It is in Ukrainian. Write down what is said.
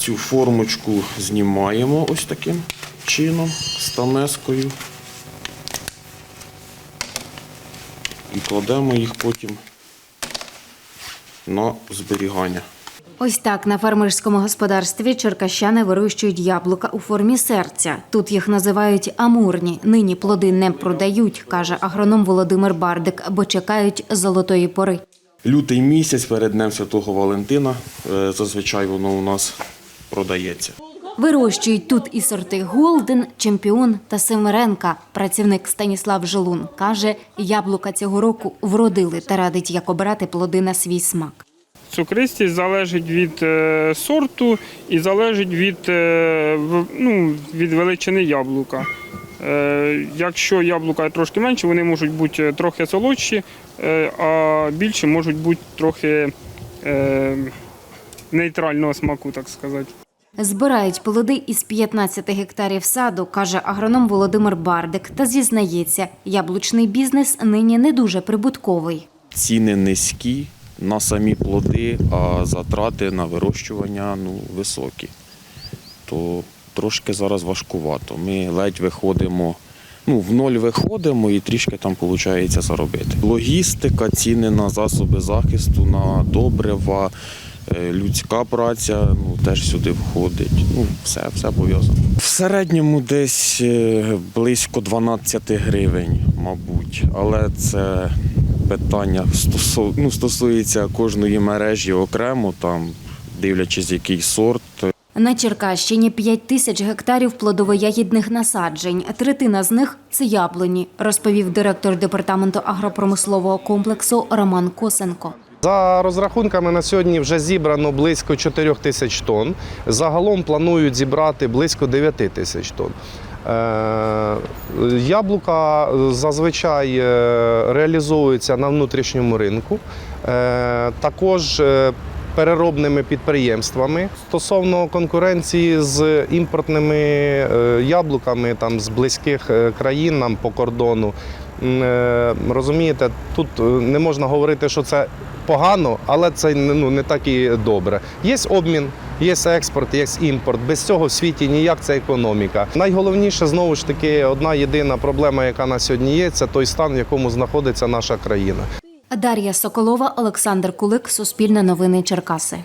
Цю формочку знімаємо ось таким чином, стамескою. І кладемо їх потім на зберігання. Ось так на фермерському господарстві черкащани вирощують яблука у формі серця. Тут їх називають амурні. Нині плоди не продають, каже агроном Володимир Бардик, бо чекають золотої пори. Лютий місяць перед Днем Святого Валентина. е, Зазвичай воно у нас продається. Вирощують тут і сорти Голден, Чемпіон та Семеренка. Працівник Станіслав Желун каже, яблука цього року вродили та радить, як обирати плоди на свій смак. Цукристість залежить від е, сорту і залежить від, е, ну, від величини яблука. Е, якщо яблука трошки менше, вони можуть бути трохи солодші, а більші можуть бути трохи нейтрального смаку, так сказати. Збирають плоди із 15 гектарів саду, каже агроном Володимир Бардик, та зізнається, яблучний бізнес нині не дуже прибутковий. Ціни низькі на самі плоди, а затрати на вирощування ну, високі. То трошки зараз важкувато. Ми ледь виходимо, ну, в ноль виходимо і трішки там виходить заробити. Логістика, ціни на засоби захисту, на добрива, людська праця ну, теж сюди входить. Ну, все, все пов'язано. В середньому десь е, близько 12 гривень, мабуть, але це питання стосу- ну, стосується кожної мережі окремо, там, дивлячись, який сорт. На Черкащині 5 тисяч гектарів плодово-ягідних насаджень. Третина з них це яблуні, розповів директор департаменту агропромислового комплексу Роман Косенко. За розрахунками на сьогодні вже зібрано близько 4 тисяч тонн. Загалом планують зібрати близько 9 тисяч тонн. Е, Яблука зазвичай е, реалізовуються на внутрішньому ринку. Е, Також переробними підприємствами стосовно конкуренції з імпортними яблуками там з близьких країн нам по кордону. Е, Розумієте, тут е, не можна говорити, що це погано, але це ну, не так і добре. Є обмін, є експорт, є імпорт. Без цього в світі ніяк це економіка. Найголовніше знову ж таки одна єдина проблема, яка на сьогодні є, це той стан, в якому знаходиться наша країна. Дар'я Соколова, Олександр Кулик, Суспільне новини Черкаси.